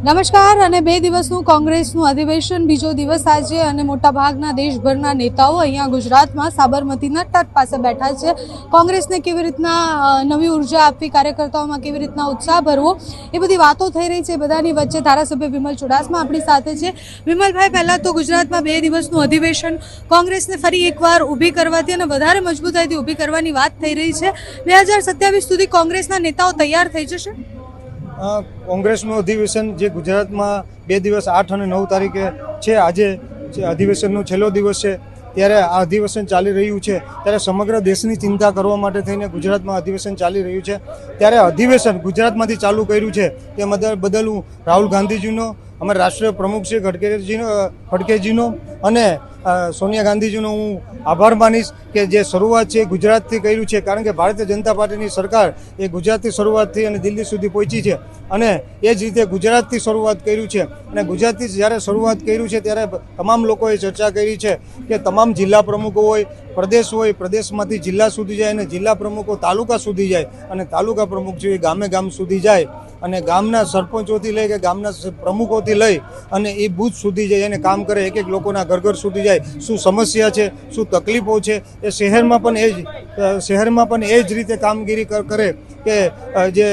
નમસ્કાર અને બે દિવસનું કોંગ્રેસનું અધિવેશન, બીજો દિવસ આજે અને મોટાભાગના દેશભરના નેતાઓ અહીંયા ગુજરાતમાં સાબરમતીના તટ પાસે બેઠા છે. કોંગ્રેસને કેવી રીતના નવી ઊર્જા આપવી, કાર્યકર્તાઓમાં કેવી રીતના ઉત્સાહ ભરવો, એ બધી વાતો થઈ રહી છે બધાની વચ્ચે. ધારાસભ્ય વિમલ ચુડાસમા આપણી સાથે છે. વિમલભાઈ, પહેલાં તો ગુજરાતમાં બે દિવસનું અધિવેશન, કોંગ્રેસને ફરી એકવાર ઊભી કરવાથી અને વધારે મજબૂતાઈથી ઊભી કરવાની વાત થઈ રહી છે. બે સુધી કોંગ્રેસના નેતાઓ તૈયાર થઈ જશે? કોંગ્રેસનું અધિવેશન જે ગુજરાતમાં બે દિવસ આઠ અને નવ તારીખે છે, આજે અધિવેશનનો છેલ્લો દિવસ છે, ત્યારે આ અધિવેશન ચાલી રહ્યું છે, ત્યારે સમગ્ર દેશની ચિંતા કરવા માટે થઈને ગુજરાતમાં અધિવેશન ચાલી રહ્યું છે. ત્યારે અધિવેશન ગુજરાતમાંથી ચાલુ કર્યું છે, તે બદલ હું રાહુલ ગાંધીજીનો, અમારા રાષ્ટ્રીય પ્રમુખ શ્રી ખડગેજીનો ખડકેજીનો અને સોનિયા ગાંધીજીનો હું આભાર માનીશ કે જે શરૂઆત છે ગુજરાતથી કર્યું છે. કારણ કે ભારતીય જનતા પાર્ટીની સરકાર એ ગુજરાતથી શરૂઆતથી અને દિલ્હી સુધી પહોંચી છે અને એ જ રીતે ગુજરાતથી શરૂઆત કર્યું છે. અને ગુજરાતથી જ્યારે શરૂઆત કર્યું છે ત્યારે તમામ લોકોએ ચર્ચા કરી છે કે તમામ જિલ્લા પ્રમુખો હોય, પ્રદેશ હોય, પ્રદેશમાંથી જિલ્લા સુધી જાય અને જિલ્લા પ્રમુખો તાલુકા સુધી જાય અને તાલુકા પ્રમુખ જે ગામે ગામ સુધી જાય. અને ગામના સરપંચોથી લઈ કે ગામના પ્રમુખોથી લઈ અને એ બૂથ સુધી જાય અને કામ કરે એક એક લોકોના ઘર ઘર સુધી જાય. શું સમસ્યા છે? શું તકલીફો છે? એ શહેરમાં પણ એ જ શહેરમાં પણ એ જ રીતે કામગીરી કર- કરે કે જે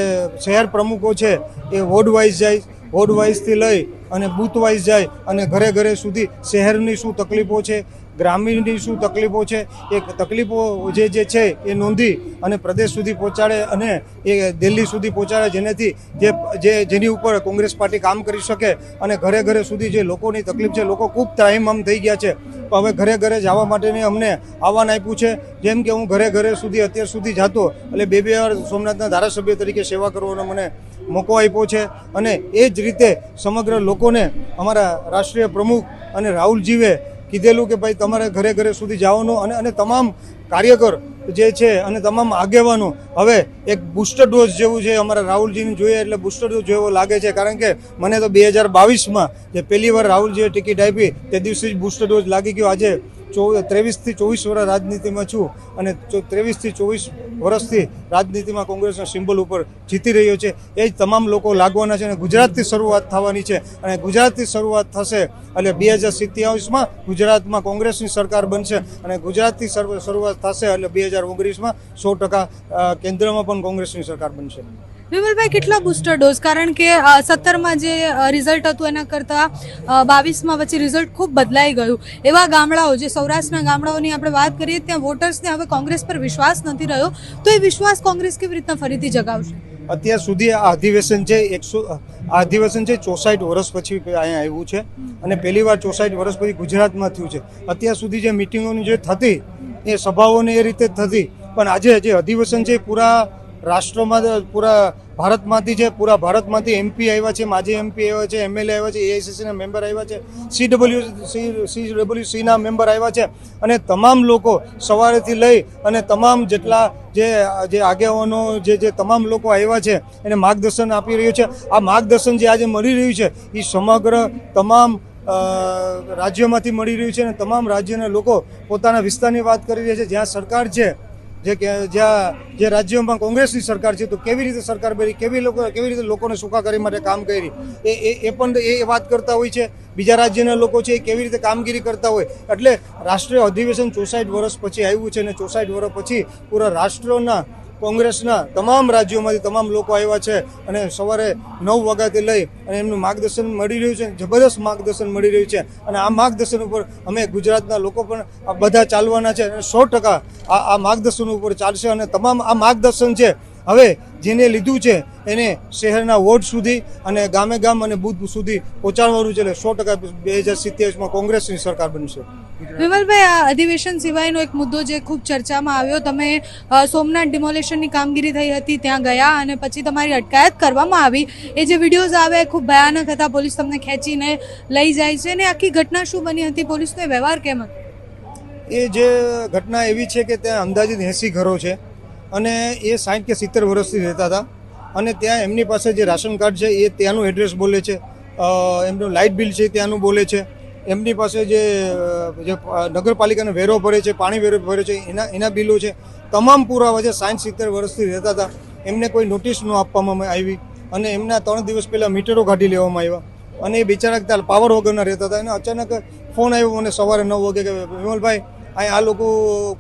શહેર પ્રમુખો છે એ વોર્ડ વાઇઝ જાય, વોર્ડ વાઇઝથી લઈ અને બૂથ વાઇઝ જાય અને ઘરે ઘરે સુધી શહેરની શું તકલીફો છે? ગ્રામીણની શું તકલીફો છે? એ તકલીફો જે જે છે એ નોંધી અને પ્રદેશ સુધી પહોંચાડે અને એ દિલ્હી સુધી પહોંચાડે જેનાથી જે જે જેની ઉપર કોંગ્રેસ પાર્ટી કામ કરી શકે અને ઘરે ઘરે સુધી જે લોકોની તકલીફ છે, લોકો ખૂબ ત્રાહિમામ થઈ ગયા છે. હવે ઘરે ઘરે જવા માટેની અમને આહવાન આપ્યું છે. જેમ કે હું ઘરે ઘરે સુધી અત્યાર સુધી જાતો એટલે બે બે વાર સોમનાથના ધારાસભ્ય તરીકે સેવા કરવાનો મને મોકો આપ્યો છે અને એ જ રીતે સમગ્ર લોકોને અમારા રાષ્ટ્રીય પ્રમુખ અને રાહુલજીએ કીધેલું કે ભાઈ તમારે ઘરે ઘરે સુધી જવાનું અને અને તમામ કાર્યકર જે છે અને તમામ આગેવાનો, હવે એક બુસ્ટર ડોઝ જેવું છે અમારા રાહુલજીને જોઈએ એટલે બુસ્ટર ડોઝ જેવો લાગે છે. કારણ કે મને તો બે હજાર બાવીસમાં જે પહેલી વાર રાહુલજીએ ટિકિટ આપી, તે દિવસે જ બુસ્ટર ડોઝ લાગી ગયો. આજે ચો ત્રેવીસથી ચોવીસ વર્ષ રાજનીતિમાં છું અને ત્રેવીસથી ચોવીસ વર્ષથી રાજનીતિમાં કોંગ્રેસના સિમ્બલ ઉપર જીતી રહ્યો છે. એ જ તમામ લોકો લાગવાના છે અને ગુજરાતથી શરૂઆત થવાની છે. અને ગુજરાતથી શરૂઆત થશે એટલે બે હજાર સિત્યાવીસમાં ગુજરાતમાં કોંગ્રેસની સરકાર બનશે અને ગુજરાતથી શરૂઆત થશે એટલે બે હજાર ઓગણીસમાં સો ટકા કેન્દ્રમાં પણ કોંગ્રેસની સરકાર બનશે. વિમલભાઈ, કેટલા બુસ્ટર ડોઝ કારણ કે સત્તરમાં જે રિઝલ્ટ હતું એના કરતાં બાવીસમાં પછી રિઝલ્ટ ખૂબ બદલાઈ ગયું. એવા ગામડાઓ, જે સૌરાષ્ટ્રના ગામડાઓની આપણે વાત કરીએ, ત્યાં વોટર્સને હવે કોંગ્રેસ પર વિશ્વાસ નથી રહ્યો. તો એ વિશ્વાસ કોંગ્રેસ કેવી રીતના ફરીથી જગાવશે? અત્યાર સુધી આ અધિવેશન છે એકસો આ અધિવેશન છે ચોસાઠ વર્ષ પછી અહીંયા આવ્યું છે અને પહેલી વાર ચોસાઠ વર્ષ પછી ગુજરાતમાં થયું છે. અત્યાર સુધી જે મિટિંગોની જે થતી, એ સભાઓને એ રીતે થતી. પણ આજે જે અધિવેશન છે પૂરા રાષ્ટ્રમાં પૂરા ભારતમાંથી છે પૂરા ભારતમાંથી એમપી આવ્યા છે, માજી એમપી આવ્યા છે એમએલએ આવ્યા છે એઆઈસીસીના મેમ્બર આવ્યા છે સી ડબલ્યુ સી ડબલ્યુ સીના મેમ્બર આવ્યા છે અને તમામ લોકો સવારેથી લઈ અને તમામ જેટલા જે જે આગેવાનો, જે જે તમામ લોકો આવ્યા છે, એને માર્ગદર્શન આપી રહ્યું છે. આ માર્ગદર્શન જે આજે મળી રહ્યું છે એ સમગ્ર તમામ રાજ્યોમાંથી મળી રહ્યું છે અને તમામ રાજ્યના લોકો પોતાના વિસ્તારની વાત કરી રહ્યા છે. જ્યાં સરકાર છે જે જ્યાં જે રાજ્યોમાં કોંગ્રેસની સરકાર છે, તો કેવી રીતે સરકાર બની, કેવી લોકો, કેવી રીતે લોકોને સુખાકારી માટે કામ કરી? એ એ પણ એ વાત કરતા હોય છે. બીજા રાજ્યના લોકો છે એ કેવી રીતે કામગીરી કરતા હોય? એટલે રાષ્ટ્રીય અધિવેશન ચોસાઠ વર્ષ પછી આવ્યું છે અને ચોસાઠ વર્ષ પછી પૂરા રાષ્ટ્રના કોંગ્રેસના તમામ રાજ્યોમાંથી તમામ લોકો આવ્યા છે અને સવારે નવ વાગ્યાથી લઈ અને એમનું માર્ગદર્શન મળી રહ્યું છે, જબરદસ્ત માર્ગદર્શન મળી રહ્યું છે. અને આ માર્ગદર્શન ઉપર અમે ગુજરાતના લોકો પણ બધા ચાલવાના છે અને સો ટકા આ આ માર્ગદર્શન ઉપર ચાલશે અને તમામ આ માર્ગદર્શન છે હવે જેને લીધું છે એને શહેરના વોર્ડ સુધી અને ગામે ગામ અને બુથ સુધી પહોંચાડવાનું છે એટલે સો ટકા બે હજાર સિત્તેરમાં કોંગ્રેસની સરકાર બનશે. વિમલભાઈ આ અધિવેશન સિવાયનો એક મુદ્દો જે ખૂબ ચર્ચામાં આવ્યો તમે સોમનાથ ડિમોલેશનની કામગીરી થઈ હતી ત્યાં ગયા અને પછી તમારી અટકાયત કરવામાં આવી. એ જે વિડીયોઝ આવે ખૂબ ભયાનક હતા પોલીસ તમને ખેંચીને લઈ જાય છે. અને આખી ઘટના શું બની હતી? પોલીસનો વ્યવહાર કેમ હતો? એ જે ઘટના એવી છે કે ત્યાં અંદાજિત એંસી ઘરો છે. અને એ સાઠ કે સિત્તેર વર્ષથી રહેતા હતા. અને ત્યાં એમની પાસે જે રાશન કાર્ડ છે, એ ત્યાંનું એડ્રેસ બોલે છે. એમનું લાઇટ બિલ છે ત્યાંનું બોલે છે. એમની પાસે જે જે નગરપાલિકાનો વેરો ભરે છે, પાણી વેરો ભરે છે, એના એના બિલો છે, તમામ પુરાવા છે સાઠ, સિત્તેર વર્ષથી રહેતા હતા, એમને કોઈ નોટિસ ન આપવામાં આવી. અને એમના ત્રણ દિવસ પહેલાં મીટરો કાઢી લેવામાં આવ્યા. અને એ બિચારા પાવર વગરના રહેતા હતા. અને અચાનક ફોન આવ્યો મને સવારે નવ વાગે કે, વિમલભાઈ અહીં આ લોકો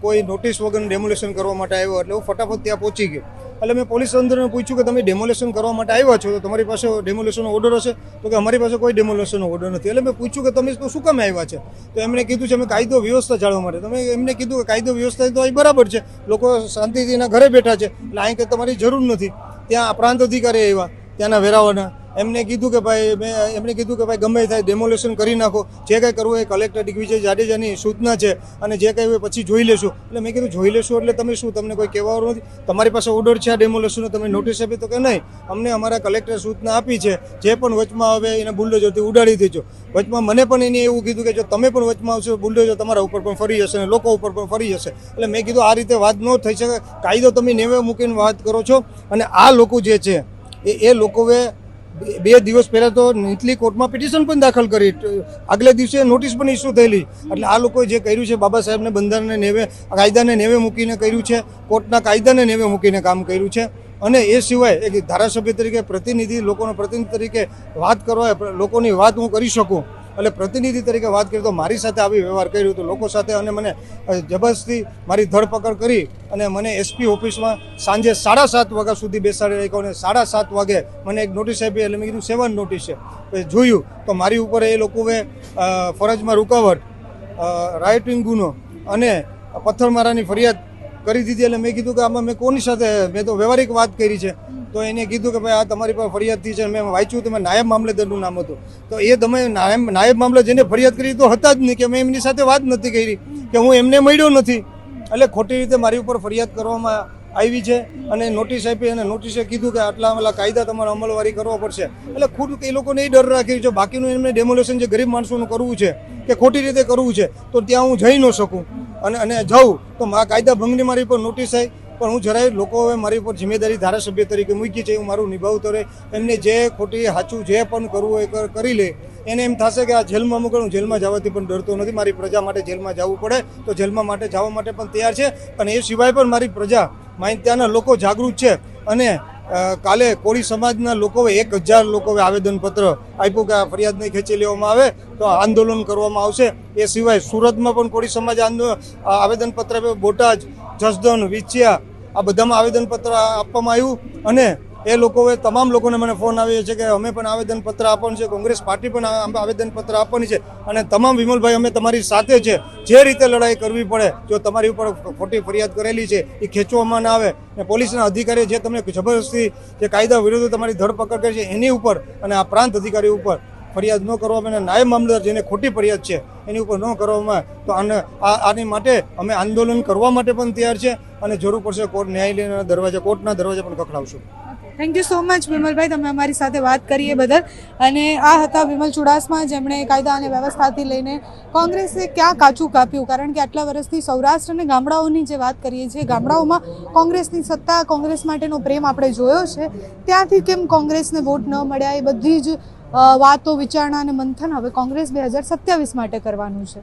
કોઈ નોટિસ વગર ડેમોલેશન કરવા માટે આવ્યો એટલે હું ફટાફટ ત્યાં પહોંચી ગયો. એટલે મેં પોલીસ તંત્રને પૂછ્યું કે તમે ડેમોલેશન કરવા માટે આવ્યા છો? તો તમારી પાસે ડેમોલેશનનો ઓર્ડર હશે? તો કે અમારી પાસે કોઈ ડેમોલેશનનો ઓર્ડર નથી. એટલે મેં પૂછ્યું કે તમે તો શું કામ આવ્યા છે? તો એમણે કીધું છે, અમે કાયદો વ્યવસ્થા જાળવવા માટે. તમે એમને કીધું કે કાયદો વ્યવસ્થા તો અહીં બરાબર છે. લોકો શાંતિથી એના ઘરે બેઠા છે. એટલે અહીં કે તમારી જરૂર નથી. ત્યાં પ્રાંત અધિકારી આવ્યા, ત્યાંના વેરાવાના એમને કીધું કે ભાઈ, મેં એમણે કીધું કે ભાઈ, ગમે થાય ડેમોલેશન કરી નાખો. જે કંઈ કરવું એ કલેક્ટર દિગ્વિજય જાડેજાની સૂચના છે અને જે કંઈ હોય પછી જોઈ લેશું. એટલે મેં કીધું, જોઈ લેશું એટલે તમે શું? તમને કોઈ કહેવાનું નથી? તમારી પાસે ઓર્ડર છે આ ડેમોલેશનનો તમે નોટિસ આપી તો કે નહીં? અમને અમારા કલેક્ટર સૂચના આપી છે, જે પણ વચમાં આવે એને બુલડોઝરથી ઉડાડી દેજો. વચમાં મને પણ એને એવું કીધું કે જો તમે પણ વચમાં આવશો બુલડોઝર તમારા ઉપર પણ ફરી જશે અને લોકો ઉપર પણ ફરી જશે. એટલે મેં કીધું, આ રીતે વાત ન થઈ શકે. કાયદો તમે નેવે મૂકીને વાત કરો છો. અને આ લોકો જે છે, એ એ લોકોએ બે- દિવસ પહેલા તો નીચલી કોર્ટમાં પિટિશન પણ દાખલ કરી. આગલે દિવસે નોટિસ પણ ઇસ્યુ થયેલી. એટલે આ લોકોએ જે કર્યું છે, બાબા સાહેબને બંધારણને નેવે કાયદાને નેવે મૂકીને કર્યું છે, કોર્ટના કાયદાને નેવે મૂકીને કામ કર્યું છે. અને એ સિવાય એક ધારાસભ્ય તરીકે પ્રતિનિધિ, લોકોના પ્રતિનિધિ તરીકે વાત કરવા, લોકોની વાત હું કરી શકું. એટલે પ્રતિનિધિ તરીકે વાત કરી તો મારી સાથે આવી વ્યવહાર કર્યો તો લોકો સાથે અને મને જબરજસ્તી મારી ધરપકડ કરી અને મને એસપી ઓફિસમાં સાંજે સાડા સાત વાગ્યા સુધી બેસાડી રાખ્યો અને સાડા સાત વાગે મને એક નોટિસ આપી એટલે મેં કીધું, સેવન નોટિસ છે. જોયું તો મારી ઉપર એ લોકોએ ફરજમાં રૂકાવટ રાઇટિંગ ગુનો અને પથ્થરમારાની ફરિયાદ કરી દીધી એટલે મેં કીધું કે આમાં મેં કોની સાથે, મેં તો વ્યવહારિક વાત કરી છે. તો એને કીધું કે ભાઈ આ તમારી પર ફરિયાદ થઈ છે મેં વાંચ્યું તમે નાયબ મામલેદારનું નામ હતું. તો એ તમે નાયબ નાયબ મામલે જેને ફરિયાદ કરી તો હતા જ નહીં કે મેં એમની સાથે વાત નથી કરી, કે હું એમને મળ્યો નથી. એટલે ખોટી રીતે મારી ઉપર ફરિયાદ કરવામાં આવી છે અને નોટિસ આપી અને નોટિસે કીધું કે આટલા આટલા કાયદા તમારે અમલવારી કરવો પડશે. એટલે ખુદ એ લોકોને એ ડર રાખ્યું છે, બાકીનું એમને ડેમોલેશન જે ગરીબ માણસોનું કરવું છે, કે ખોટી રીતે કરવું છે, તો ત્યાં હું જઈ ન શકું. અને અને જાઉં, તો આ કાયદા ભંગની મારી પર નોટિસ આવી પણ હું જરાય લોકો હવે મારી ઉપર જિમ્મેદારી ધારાસભ્ય તરીકે મૂકી છે હું મારું નિભાવતો રહે. એમને જે ખોટી સાચું જે પણ કરવું હોય કરી લે. એને એમ થશે કે આ જેલમાં મૂકે, હું જેલમાં જવાથી પણ ડરતો નથી. મારી પ્રજા માટે જેલમાં જવું પડે, તો જેલમાં માટે જવા માટે પણ તૈયાર છે. અને એ સિવાય પણ મારી પ્રજા મારી ત્યાંના લોકો જાગૃત છે અને કાલે કોળી સમાજના લોકોએ એક હજાર લોકોએ આવેદનપત્ર આપ્યું કે આ ફરિયાદ નહીં ખેંચી લેવામાં આવે તો આંદોલન કરવામાં આવશે. એ સિવાય સુરતમાં પણ કોળી સમાજ આવેદનપત્ર બોટાદ, જસદણ, વિછિયા આ બધામાં આવેદનપત્ર આપવામાં આવ્યું અને એ લોકોએ તમામ લોકોને મને ફોન આવ્યો છે કે અમે પણ આવેદનપત્ર આપવાનું છે, કોંગ્રેસ પાર્ટી પણ આવેદનપત્ર આપવાની છે અને તમામ વિમલભાઈ અમે તમારી સાથે છે. જે રીતે લડાઈ કરવી પડે, જો તમારી ઉપર ખોટી ફરિયાદ કરેલી છે, એ ખેંચવામાં ના આવે. અને પોલીસના અધિકારી જે તમને જબરદસ્તી જે કાયદા વિરુદ્ધ તમારી ધરપકડ કરી છે, એની ઉપર અને આ પ્રાંત અધિકારી ઉપર ફરિયાદ ન કરવામાં અને નાયબ મામલતદાર જેને ખોટી ફરિયાદ છે, એની ઉપર ન કરવામાં તો આને આની માટે અમે આંદોલન કરવા માટે પણ તૈયાર છે અને જરૂર પડશે કોર્ટ ન્યાયાલયના દરવાજા કોર્ટના દરવાજા પણ ખખડાવશું. Thank you so much Vimalbhai તમે અમારી સાથે વાત કરી એ બદલ. અને આ હતા વિમલ ચુડાસમા, જેમણે કાયદા અને વ્યવસ્થાથી લઈને કોંગ્રેસે ક્યાં કાચું કાપ્યું? કારણ કે આટલા વર્ષથી સૌરાષ્ટ્ર અને ગામડાઓની જે વાત કરીએ છીએ, ગામડાઓમાં કોંગ્રેસની સત્તા, કોંગ્રેસ માટેનો પ્રેમ આપણે જોયો છે. ત્યાંથી કેમ કોંગ્રેસને વોટ ન મળ્યા? એ બધી જ વાતો, વિચારણા અને મંથન હવે કોંગ્રેસ બે હજાર સત્યાવીસ માટે કરવાનું છે.